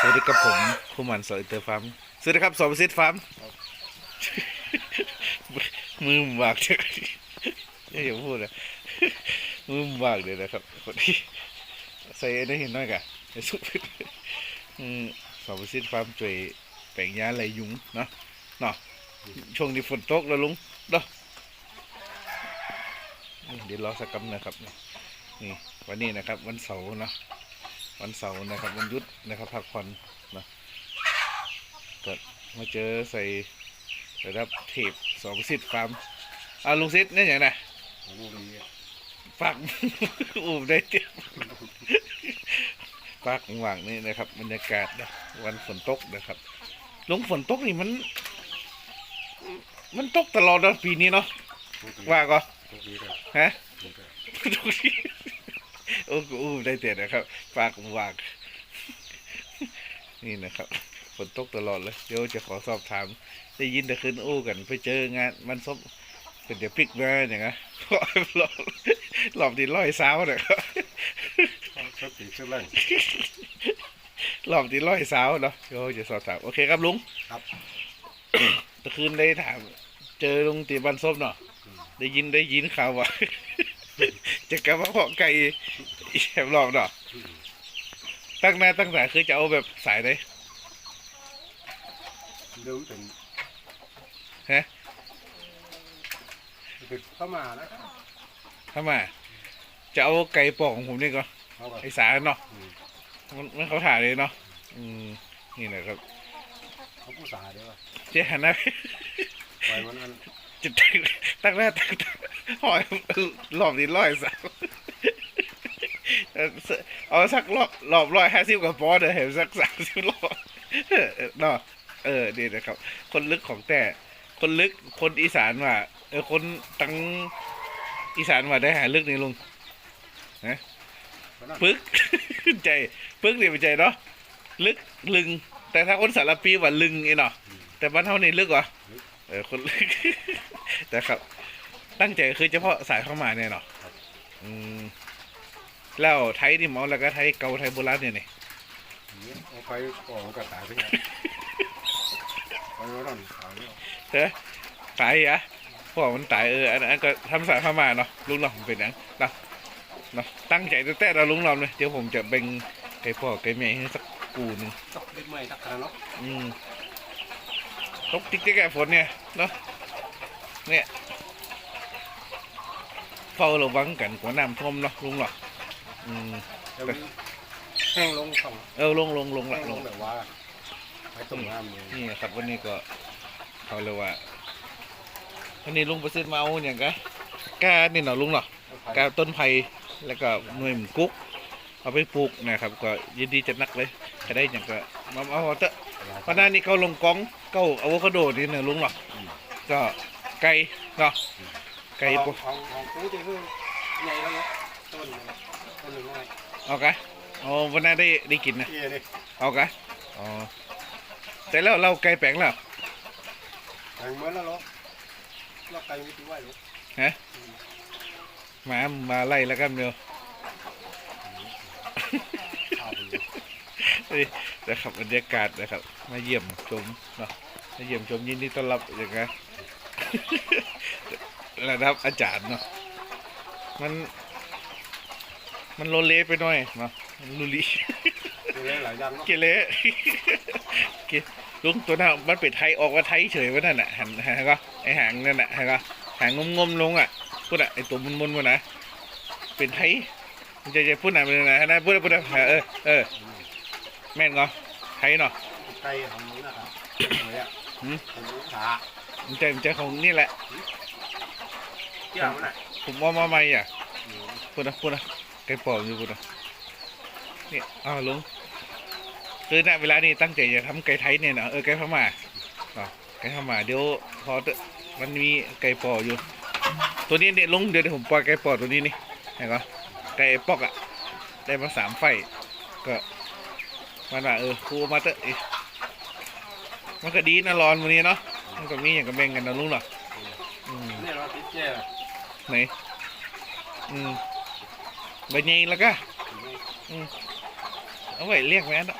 สวัสดีครับผมผู้หมันสอยเตอร์ฟาร์มสวัสดีครับสอบซิดฟาร์มมือหมากจังอย่าอย่าพูดนะมือหมากเลยนะครับคนที่ใส่ได้เห็นน้อยกะไอ้สุดอืมสอบซิดฟาร์มช่วยแปลงยาไรยุงเนาะเนาะช่วงนี้ฝนตกแล้วลุงเนาะเดี๋ยวรอสักกำนะครับนี่วันนี้นะครับ วันเสาร์เนาะ วันเสาร์นะครับวันหยุดนะครับพักผ่อนเนาะก็มาเจอใส่ระดับเทปสองสิทธิ์ฟาร์มอ่าลุงซิดนี่อย่างไรลูกนี้ฝากอูมได้เต็มฝากหวังนี่นะครับบรรยากาศนะวันฝนตกนะครับลงฝนตกนี่มัน มันตกตลอดนะปีนี้เนาะลูกนี้ว่าก็ลูกนี้เลยฮะลูกนี้ทุกที โอ้โหอู้ได้เต็นะครับฝากฝากนี่นะครับฝนตกตลอดเลยเดี๋ยวจะขอสอบถาม ได้ยินแต่คืนอู้กัน ไปเจองานมันซบเป็นเดี๋ยวปิกมาอย่างเงี้ยรอบรอบที่ร้อยสาวนะครับชอบตีเสื้อแรงรอบที่ร้อยสาวเนาะเดี๋ยวจะสอบถามโอเคครับลุงครับตะคืนได้ถาม เจอลุงตีบันซบเนาะได้ยินได้ยินข่าวว่าจะกลับมาเพาะไก่ อีกแถมรอบเนาะตั้งหน้าตั้งแต่คือจะเอาแบบสายไหนเดิมเป็นฮะเป็นเข้ามาแล้วครับถ้ามา จะเอาไก่ปอกของผมนี่ก็เขาก็ไอสารเนาะอืมมันมันเขาถ่ายเลยเนาะอืมนี่แหละครับเขาผู้สาเดียวเจ๊หันหน้าไปวันนั้นจะตั้งตั้งหน้าตั้งตาหอยรอบนี้ร้อยสาม เอาสักรอบรอบร้อยห้าสิบกับปอนเดี๋ยวเห็นสักสามสิบรอบเนาะเออดีนะครับ คนลึกของแต่ คนลึกคนอีสานว่าเออคนตั้งอีสานว่าได้หาลึกนี่ลุงนนั้นปึกใจปึกเนี่เป็นใจเนาะลึกลึง แต่ถ้าคนสารปีว่าลึงไอ้เนาะแต่บ้านเท่านี่ลึกวะเออคนลึกแต่ครับ ตั้งใจคือเฉพาะสายเข้ามาเนี่ยเนาะอืม แล้วไทยนี่หมอแล้วก็ไทยเกาไทยโบราณเนี่ยนี่เอาไปก่อนก็ตายไปแล้วไปวันนั้นตายแล้วเฮ้ยตายอะพวกมันตายเอออันอันก็ทำสายเข้ามาเนาะลุงเนาะมันเป็นอย่างเนาะเนาะตั้งใจแต่แต่เราลุงเราเลยเดี๋ยวผมจะเบ่งไก่พ่อไก่แม่ให้สักกูหนึงตกดินใหม่ตักกันเนาะอืมตกติ๊กติ๊กแกฝนเนี่ยเนาะเนี่ยเฝ้าระวังกันกว่าน้ำท่วมเนาะลุงเนาะ อืมเดี๋ยวนี้แห้งลงสองเออลงลงลงแห้ละงลลงงแบบว่าไปตรงน้ำเลยนี่ครับวันนี้ก็เขาเลยว่าวันนี้ลุงไปซื้อมาเอาอย่างกะกานี่เนาะลุงเนาะกาต้นไผ่แล้วก็หน่วยหมูกุ๊กเอาไปปลูกนะครับ ก็ยินดีจะนักเลยจะได้อย่างก็มาเอาเถอะ วันหน้านี้เขาลงกองเก้าอะโวคาโดนี่เนี่ยลุงเนาะก็ไก่เนาะไก่ไก่ปะของของกูจะคือใหญ่แล้วเนาะต้นหนึ่ง ต้นหนึ่งไงเอากะอ๋อวันหน้าได้ได้กินนะ เอี้ยนี่เอากะอ๋อแต่แล้วเราไก่แปลงแล้ว แข่งเหมือนแล้วเหรอเราไก่ไม่ถือไหวหรอกมามาไล่แล้วกันเดียวข้าวไปเลยเฮ้ยนะครับบรรยากาศนะครับ มาเยี่ยมชมเนาะมาเยี่ยมชมยินดีต้อนรับอย่างไง ระดับอาจารย์เนาะมัน มันโลเลไปหน่อยเนาะมันลุลีดูแลหลายอย่างเนาะเกเรเกลุงตัวนั้นมันเป็นไทยออกว่าไทยเฉยว่านั่นน่ะหันหันก็ไอหางนั่นน่ะหันก็หางงมๆลงอะพูดอะไอตัวมุนๆมันนะเป็นไทยมันจะจะพูดอะไรมันนะนะพูดพูดเออเออแม่นก็ไทยเนาะไก่ทำนี้นะครับอะไรอะหืมผมรู้ขามันจะมันจะของนี่แหละเกี่ยวมันอะผมว่ามาใหม่อะพูดนะพูดนะ ไก่ปอกอยู่พูดนะนี่อ้าวลุงคือณเวลานี้ตั้งใจจะทำไก่ไทยเนี่ยนะเออไก่พม่าอ๋อไก่พม่าเดี๋ยวพอเถอะมันมีไก่ปออยู่ ตัวนี้เนี่ยลุงเดี๋ยวผมปล่อยไก่ปอตัวนี้นี่เห็นปะไก่ปอกอะได้มาสามไฟก็มันว่าเออครูเอามาเถอะอีมันก็ดีนะร้อนวันนี้เนาะมันก็มีอย่างกับแบ่งกันนะลุงเนาะอืมเนี่ยเราติดแก่ไหนอืม ใบใหญ่แล้วก็อืมเอาไว้เรียกแม่นอะ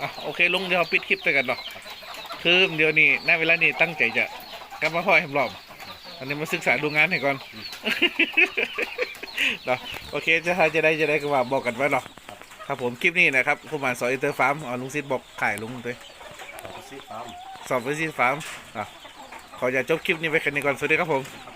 อะโอเคลุงเดี๋ยวเราปิดคลิปไปกันเนาะคือเดี๋ยวนี้ณเวลานี้ตั้งใจจะกลับมาพ่อแฮมรอบอันนี้มาศึกษาดูงานให้ก่อนเนาะโอเคจะจะได้จะได้ก็ว่าบอกกันไว้เนาะครับผมคลิปนี้นะครับคุณหมานสอนอินเตอร์ฟาร์มเอาลุงซิดบอกขายลุงด้วยต่อไปซิฟาร์มสอบไปซิดฟาร์มอะขออย่าจบคลิปนี้ไว้แค่นี้ก่อนสวัสดีครับผมครับ